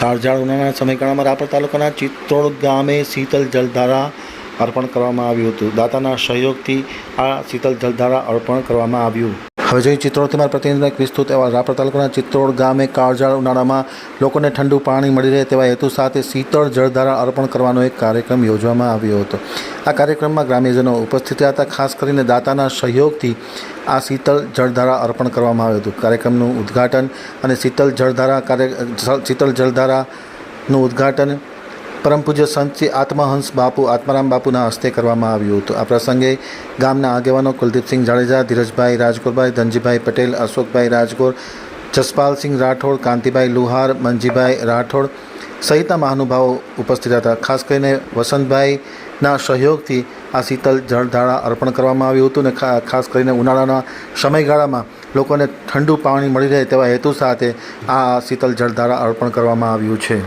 કાળઝાળ ઉનાળાના સમયગાળામાં રાપર તાલુકાના ચિત્તોડ ગામે શીતલ જલધારા અર્પણ કરવામાં આવ્યું હતું. દાતાના સહયોગથી આ શીતલ જલધારા અર્પણ કરવામાં આવ્યું. હવે જોઈએ ચિત્રોડથી મારા પ્રતિનિધિ વિસ્તૃત એવા રાપર તાલુકાના ચિત્રોડ ગામે કાળઝાળ ઉનાળામાં લોકોને ઠંડુ પાણી મળી રહે તેવા હેતુ સાથે શીતળ જળધારા અર્પણ કરવાનો એક કાર્યક્રમ યોજવામાં આવ્યો હતો. આ કાર્યક્રમમાં ગ્રામ્યજનો ઉપસ્થિત હતા. ખાસ કરીને દાતાના સહયોગથી આ શીતળ જળધારા અર્પણ કરવામાં આવ્યું હતું. કાર્યક્રમનું ઉદ્ઘાટન અને શીતળ જળધારા કાર્ય શીતળ જળધારાનું ઉદ્ઘાટન પરમ પૂજ્ય સંત શ્રી આત્મહંસ બાપુ આત્મારામ બાપુના હસ્તે કરવામાં આવ્યું હતું. આ પ્રસંગે ગામના આગેવાનો કુલદીપસિંહ જાડેજા, ધીરજભાઈ રાજગોરભાઈ, ધનજીભાઈ પટેલ, અશોકભાઈ રાજગોર, જસપાલસિંહ રાઠોડ, કાંતિભાઈ લુહાર, મનજીભાઈ રાઠોડ સહિતના મહાનુભાવો ઉપસ્થિત હતા. ખાસ કરીને વસંતભાઈના સહયોગથી આ શીતલ જળધારા અર્પણ કરવામાં આવ્યું હતું અને ખાસ કરીને ઉનાળાના સમયગાળામાં લોકોને ઠંડુ પાણી મળી રહે તેવા હેતુ સાથે આ શીતલ જળધારા અર્પણ કરવામાં આવ્યું છે.